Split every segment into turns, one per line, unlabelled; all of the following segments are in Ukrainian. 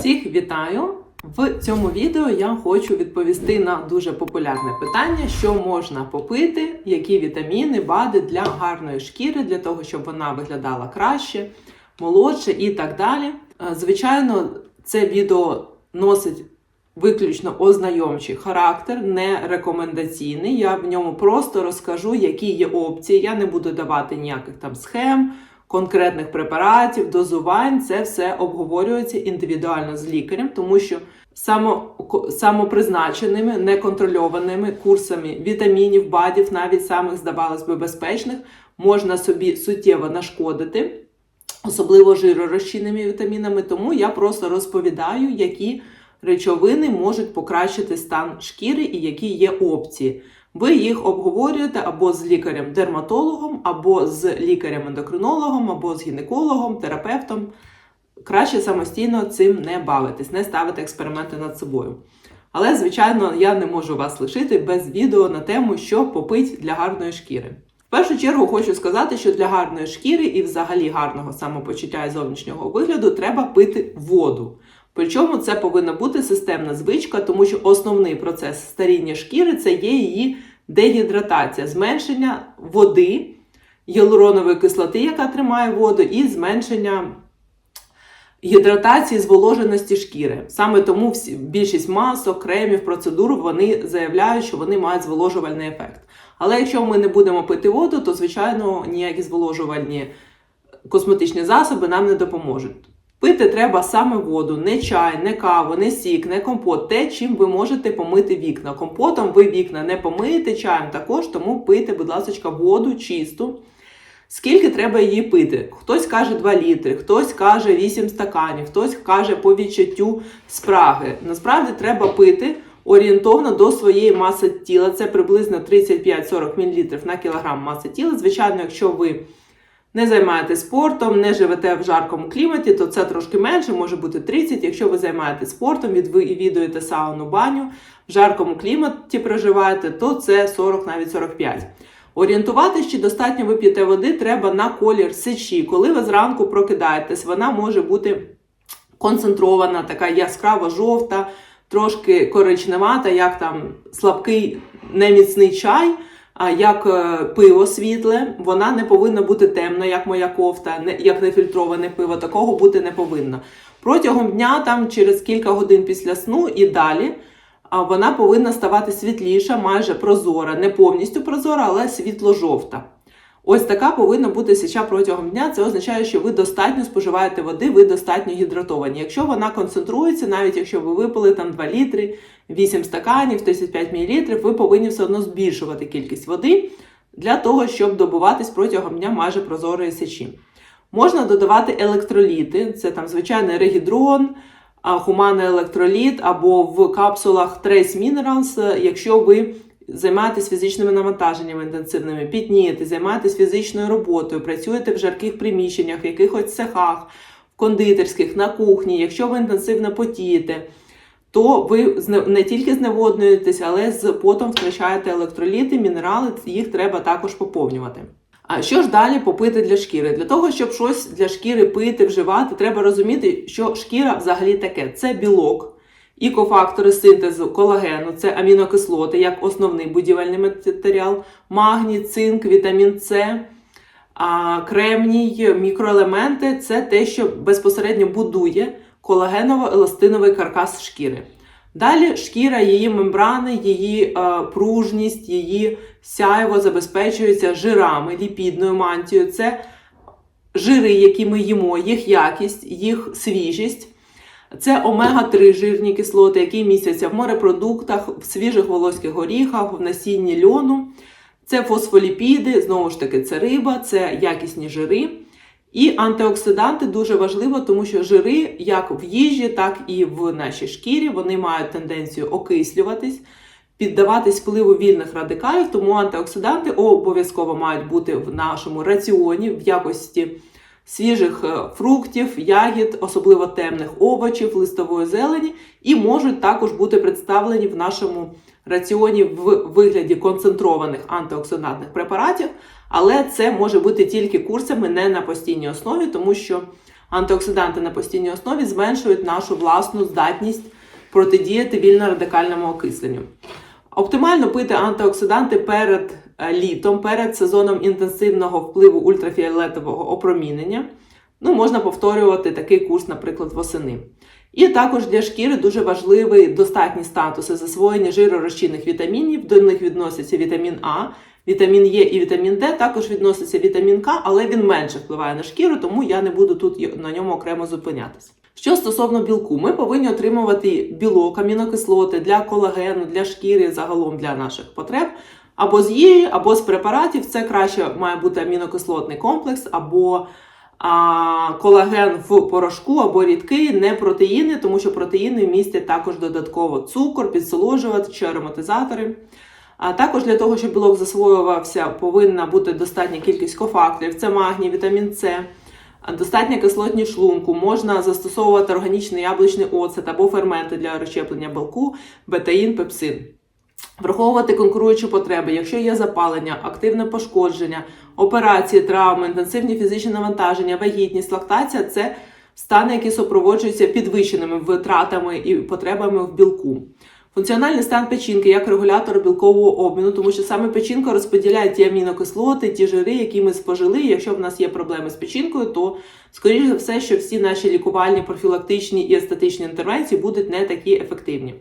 Всіх вітаю! В цьому відео я хочу відповісти на дуже популярне питання, що можна попити, які вітаміни, БАДи для гарної шкіри, для того, щоб вона виглядала краще, молодше і так далі. Е, Звичайно, це відео носить виключно ознайомчий характер, не рекомендаційний. Я в ньому просто розкажу, які є опції. Я не буду давати ніяких там схем конкретних препаратів, дозувань, це все обговорюється індивідуально з лікарем, тому що само, самопризначеними, неконтрольованими курсами вітамінів, БАДів, навіть самих, здавалось би, безпечних, можна собі суттєво нашкодити, особливо жиророзчинними вітамінами. Тому я просто розповідаю, які речовини можуть покращити стан шкіри і які є опції. Ви їх обговорюєте або з лікарем-дерматологом, або з лікарем-ендокринологом, або з гінекологом, терапевтом. Краще самостійно цим не бавитись, не ставити експерименти над собою. Але, звичайно, я не можу вас лишити без відео на тему, що попить для гарної шкіри. В першу чергу хочу сказати, що для гарної шкіри і взагалі гарного самопочуття і зовнішнього вигляду треба пити воду. Причому це повинна бути системна звичка, тому що основний процес старіння шкіри це є її дегідратація, зменшення води, гіалуронової кислоти, яка тримає воду, і зменшення гідратації, зволоженості шкіри. Саме тому всі, більшість масок, кремів, процедур вони заявляють, що вони мають зволожувальний ефект. Але якщо ми не будемо пити воду, то звичайно ніякі зволожувальні косметичні засоби нам не допоможуть. Пити треба саме воду, не чай, не каву, не сік, не компот. Те, чим ви можете помити вікна. Компотом ви вікна не помиєте, чаєм також, тому пийте, будь ласка, воду чисту. Скільки треба її пити? Хтось каже 2 літри, хтось каже 8 стаканів, хтось каже по відчуттю спраги. Насправді треба пити орієнтовно до своєї маси тіла. Це приблизно 35-40 мл на кілограм маси тіла. Звичайно, якщо ви не займаєтесь спортом, не живете в жаркому кліматі, то це трошки менше, може бути 30. Якщо ви займаєтесь спортом, від- відвідуєте сауну, баню, в жаркому кліматі проживаєте, то це 40, навіть 45. Орієнтуватись, чи достатньо ви п'єте води, треба на колір сечі. Коли ви зранку прокидаєтесь, вона може бути концентрована, така яскраво жовта, трошки коричневата, як там слабкий неміцний чай. Як е, пиво світле, вона не повинна бути темна, як моя кофта, як нефільтроване пиво. Такого бути не повинно. Протягом дня, там через кілька годин після сну і далі, вона повинна ставати світліша, майже прозора, не повністю прозора, але світло-жовта. Ось така повинна бути сеча протягом дня. Це означає, що ви достатньо споживаєте води, ви достатньо гідратовані. Якщо вона концентрується, навіть якщо ви випили там 2 літри, 8 стаканів, 35 мл, ви повинні все одно збільшувати кількість води для того, щоб добуватись протягом дня майже прозорої сечі. Можна додавати електроліти, це там звичайний регідрон, а, електроліт або в капсулах Trace Minerals, якщо ви займаєтесь фізичними навантаженнями інтенсивними, пітнієте, займаєтесь фізичною роботою, працюєте в жарких приміщеннях, в якихось цехах, в кондитерських, на кухні, якщо ви інтенсивно потієте, то ви не тільки зневоднюєтесь, але з потом втрачаєте електроліти, мінерали, їх треба також поповнювати. А що ж далі попити для шкіри? Для того, щоб щось для шкіри пити, вживати, треба розуміти, що шкіра взагалі таке: це білок, і кофактори синтезу колагену, це амінокислоти, як основний будівельний матеріал, магній, цинк, вітамін С, кремній, мікроелементи це те, що безпосередньо будує колагеново-еластиновий каркас шкіри. Далі шкіра, її мембрани, її е, пружність, її сяйво забезпечується жирами, ліпідною мантією. Це жири, які ми їмо, їх якість, їх свіжість. Це омега-3 жирні кислоти, які містяться в морепродуктах, в свіжих волоських горіхах, в насінні льону. Це фосфоліпіди, знову ж таки, це риба, це якісні жири. І антиоксиданти дуже важливо, тому що жири, як в їжі, так і в нашій шкірі, вони мають тенденцію окислюватись, піддаватись впливу вільних радикалів, тому антиоксиданти обов'язково мають бути в нашому раціоні в якості свіжих е, фруктів, ягід, особливо темних овочів, листової зелені, і можуть також бути представлені в нашому раціоні в вигляді концентрованих антиоксидантних препаратів, але це може бути тільки курсами не на постійній основі, тому що антиоксиданти на постійній основі зменшують нашу власну здатність протидіяти вільно-радикальному окисленню. Оптимально пити антиоксиданти перед е, літом, перед сезоном інтенсивного впливу ультрафіолетового опромінення. Ну, можна повторювати такий курс, наприклад, восени. І також для шкіри дуже важливий достатні статуси засвоєння жиророзчинних вітамінів. До них відносяться вітамін А, вітамін Е і вітамін Д. Також відноситься вітамін К, але він менше впливає на шкіру, тому я не буду тут на ньому окремо зупинятися. Що стосовно білку, ми повинні отримувати білок, амінокислоти для колагену, для шкіри, загалом для наших потреб. Або з їжі, або з препаратів. Це краще має бути амінокислотний комплекс, або а, колаген в порошку, або рідкий, не протеїни, тому що протеїни містять також додатково цукор, підсоложувачі, ароматизатори. А також для того, щоб білок засвоювався, повинна бути достатня кількість кофакторів. Це магній, вітамін С, достатня кислотність шлунку. Можна застосовувати органічний яблучний оцет або ферменти для розщеплення білку, бетаїн, пепсин. Враховувати конкуруючі потреби, якщо є запалення, активне пошкодження, операції, травми, інтенсивні фізичні навантаження, вагітність, лактація це стани, які супроводжуються підвищеними витратами і потребами в білку. Функціональний стан печінки як регулятор білкового обміну, тому що саме печінка розподіляє ті амінокислоти, ті жири, які ми спожили. Якщо в нас є проблеми з печінкою, то скоріше за все, що всі наші лікувальні, профілактичні і естетичні інтервенції будуть не такі ефективні.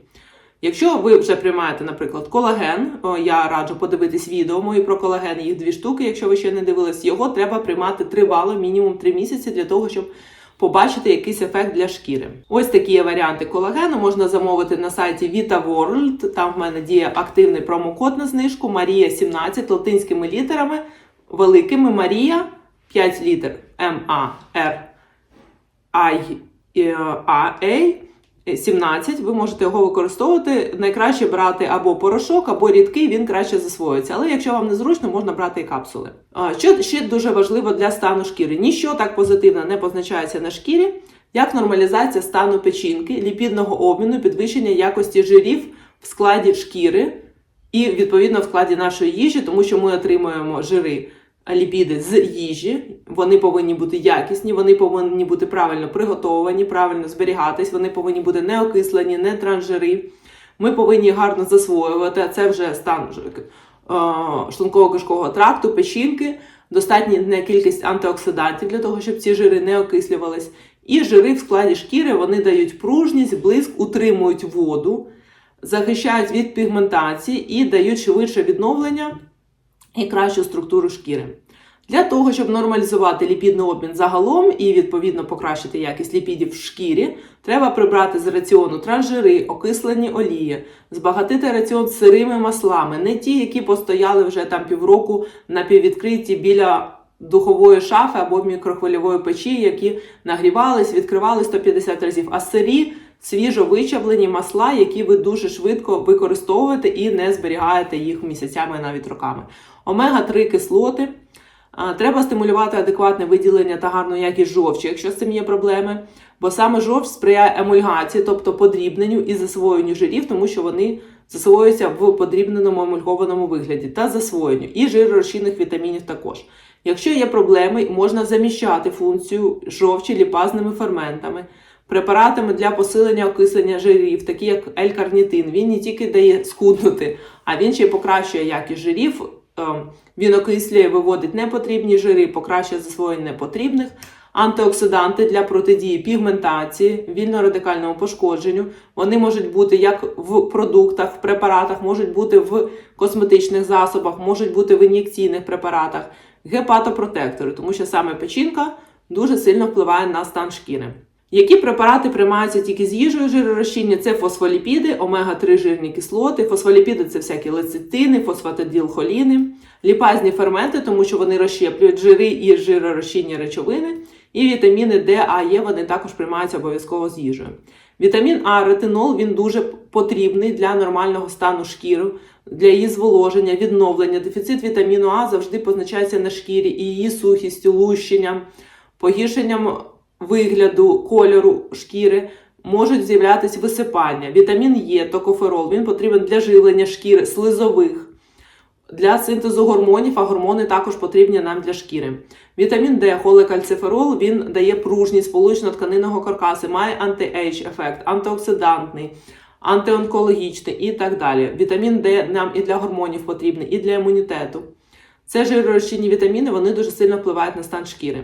Якщо ви вже приймаєте, наприклад, колаген, я раджу подивитись відео мої про колаген, їх дві штуки, якщо ви ще не дивились, його треба приймати тривало, мінімум 3 місяці для того, щоб побачити якийсь ефект для шкіри. Ось такі є варіанти колагену. Можна замовити на сайті VitaWorld. Там в мене діє активний промокод на знижку Марія 17 латинськими літерами, великими Марія 5 літер М А Р I А A 17, ви можете його використовувати. Найкраще брати або порошок, або рідкий, він краще засвоюється. Але якщо вам незручно, можна брати і капсули. Що ще дуже важливо для стану шкіри? Ніщо так позитивно не позначається на шкірі, як нормалізація стану печінки, ліпідного обміну, підвищення якості жирів в складі шкіри і відповідно в складі нашої їжі, тому що ми отримуємо жири ліпіди з їжі, вони повинні бути якісні, вони повинні бути правильно приготовані, правильно зберігатись, вони повинні бути не окислені, не трансжири. Ми повинні гарно засвоювати, а це вже стан шлунково-кишкового тракту, печінки, достатня кількість антиоксидантів для того, щоб ці жири не окислювались. І жири в складі шкіри вони дають пружність, блиск, утримують воду, захищають від пігментації і дають швидше відновлення і кращу структуру шкіри. Для того, щоб нормалізувати ліпідний обмін загалом і відповідно покращити якість ліпідів в шкірі, треба прибрати з раціону трансжири, окислені олії, збагатити раціон сирими маслами, не ті, які постояли вже там півроку на піввідкритті біля духової шафи або мікрохвильової печі, які нагрівались, відкривали 150 разів, а сирі. Свіжо вичавлені масла, які ви дуже швидко використовуєте і не зберігаєте їх місяцями, навіть роками. Омега-3 кислоти. Треба стимулювати адекватне виділення та гарну якість жовчі, якщо з цим є проблеми. Бо саме жовч сприяє емульгації, тобто подрібненню і засвоєнню жирів, тому що вони засвоюються в подрібненому емульгованому вигляді та засвоєнню, і жиророзчинних вітамінів також. Якщо є проблеми, можна заміщати функцію жовчі ліпазними ферментами, препаратами для посилення окислення жирів, такі як L-карнітин. Він не тільки дає скуднути, а він ще й покращує якість жирів. Ем, Він окислює, виводить непотрібні жири, покращує засвоєння непотрібних. Антиоксиданти для протидії пігментації, вільно-радикальному пошкодженню. Вони можуть бути як в продуктах, в препаратах, можуть бути в косметичних засобах, можуть бути в ін'єкційних препаратах, гепатопротектори, тому що саме печінка дуже сильно впливає на стан шкіри. Які препарати приймаються тільки з їжею жиророзчинні? Це фосфоліпіди, омега-3 жирні кислоти. Фосфоліпіди це всякі лецитини, фосфатиділхоліни, ліпазні ферменти, тому що вони розщеплюють жири і жиророзчинні речовини. І вітаміни Д, А, Е вони також приймаються обов'язково з їжею. Вітамін А, ретинол він дуже потрібний для нормального стану шкіри, для її зволоження, відновлення. Дефіцит вітаміну А завжди позначається на шкірі і її сухістю, лущенням, погіршенням вигляду, кольору шкіри. Можуть з'являтися висипання. Вітамін Е, токоферол, він потрібен для живлення шкіри, слизових. для синтезу гормонів, а гормони також потрібні нам для шкіри. Вітамін Д, холекальциферол, він дає пружність сполучно-тканинного каркасу, має анти-ейдж ефект, антиоксидантний, антионкологічний і так далі. Вітамін Д нам і для гормонів потрібний, і для імунітету. Це жиророзчинні вітаміни, вони дуже сильно впливають на стан шкіри.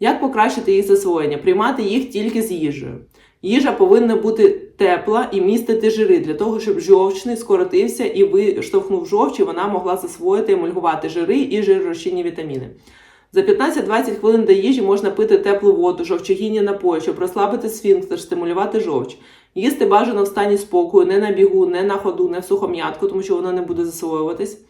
Як покращити їх засвоєння? Приймати їх тільки з їжею. Їжа повинна бути тепла і містити жири для того, щоб жовчний скоротився і виштовхнув жовч, і вона могла засвоїти, емульгувати жири і жиророзчинні вітаміни. За 15-20 хвилин до їжі можна пити теплу воду, жовчогінні напої, щоб розслабити сфінктер, стимулювати жовч. Їсти бажано в стані спокою, не на бігу, не на ходу, не в сухом'ятку, тому що воно не буде засвоюватись.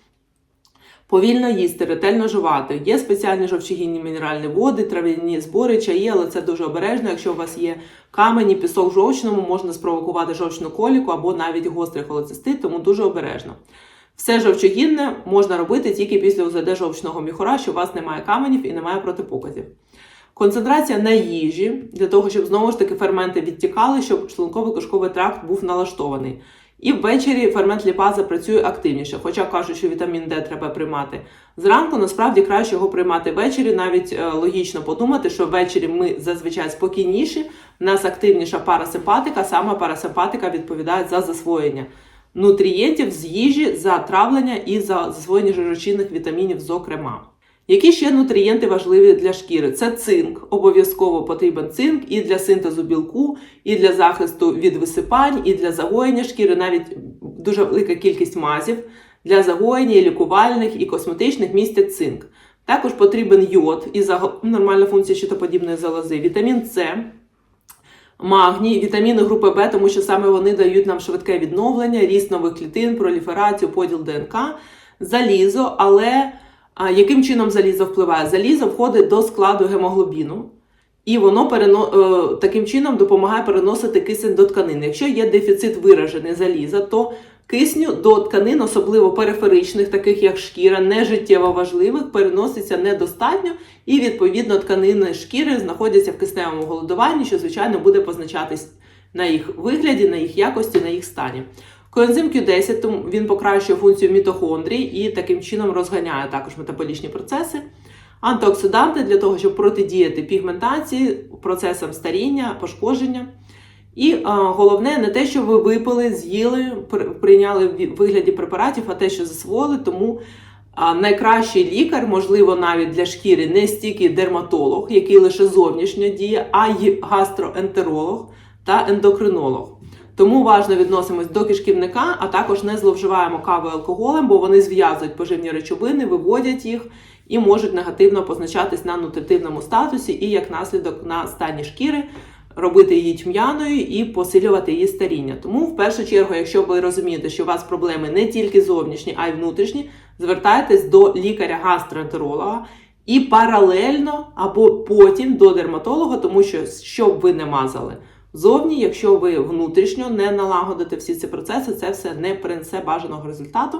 Повільно їсти, ретельно жувати. Є спеціальні жовчогінні мінеральні води, трав'яні збори, чаї, але це дуже обережно. Якщо у вас є камені, пісок в жовчному, можна спровокувати жовчну коліку або навіть гострий холецистит, тому дуже обережно. Все жовчогінне можна робити тільки після УЗД жовчного міхура, що у вас немає каменів і немає протипоказів. Концентрація на їжі для того, щоб знову ж таки ферменти відтікали, щоб шлунково кишковий тракт був налаштований. І ввечері фермент ліпаза працює активніше, хоча кажуть, що вітамін Д треба приймати зранку. Насправді краще його приймати ввечері. Навіть е, логічно подумати, що ввечері ми зазвичай спокійніші, в нас активніша парасимпатика, саме парасимпатика відповідає за засвоєння нутрієнтів з їжі, за травлення і за засвоєння жирочинних вітамінів, зокрема. Які ще нутрієнти важливі для шкіри? Це цинк. Обов'язково потрібен цинк і для синтезу білку, і для захисту від висипань, і для загоєння шкіри, навіть дуже велика кількість мазів для загоєння і лікувальних і косметичних містять цинк. Також потрібен йод і нормальна функція щитоподібної залози, вітамін С, магній, вітаміни групи Б, тому що саме вони дають нам швидке відновлення, ріст нових клітин, проліферацію, поділ ДНК, залізо, але. А яким чином залізо впливає? Залізо входить до складу гемоглобіну, і воно перено... Е, таким чином допомагає переносити кисень до тканин. Якщо є дефіцит виражений заліза, то кисню до тканин, особливо периферичних, таких як шкіра, не життєво важливих, переноситься недостатньо, і відповідно тканини шкіри знаходяться в кисневому голодуванні, що звичайно буде позначатись на їх вигляді, на їх якості, на їх стані. Коензим Q10 він покращує функцію мітохондрій і таким чином розганяє також метаболічні процеси. Антиоксиданти для того, щоб протидіяти пігментації, процесам старіння, пошкодження. І а, головне, не те, що ви випили, з'їли, прийняли в вигляді препаратів, а те, що засвоїли. Тому а, найкращий лікар, можливо, навіть для шкіри, не стільки дерматолог, який лише зовнішньо діє, а й гастроентеролог та ендокринолог. Тому уважно відносимось до кишківника, а також не зловживаємо кавою алкоголем, бо вони зв'язують поживні речовини, виводять їх і можуть негативно позначатись на нутритивному статусі і як наслідок на стані шкіри. Робити її тьмяною і посилювати її старіння. Тому, в першу чергу, якщо ви розумієте, що у вас проблеми не тільки зовнішні, а й внутрішні, звертайтесь до лікаря-гастроентеролога і паралельно або потім до дерматолога, тому що щоб ви не мазали. Зовні, якщо ви внутрішньо не налагодите всі ці процеси, це все не принесе бажаного результату.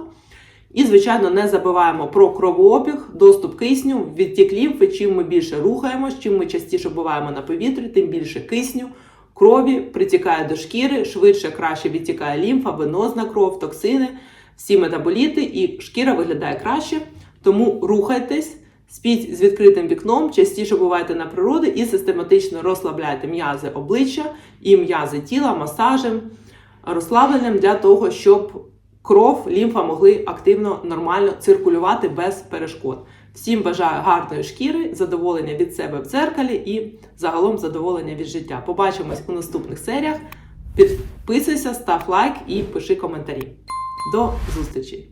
І, звичайно, не забуваємо про кровообіг, доступ кисню, відтік лімфи. Чим ми більше рухаємось, чим ми частіше буваємо на повітрі, тим більше кисню, крові притікає до шкіри, швидше, краще відтікає лімфа, венозна кров, токсини, всі метаболіти, і шкіра виглядає краще. Тому рухайтесь. Спіть з відкритим вікном, частіше бувайте на природі і систематично розслабляйте м'язи обличчя і м'язи тіла масажем, розслабленням для того, щоб кров, лімфа могли активно, нормально циркулювати без перешкод. Всім бажаю гарної шкіри, задоволення від себе в дзеркалі і загалом задоволення від життя. Побачимось у наступних серіях. Підписуйся, став лайк і пиши коментарі. До зустрічі!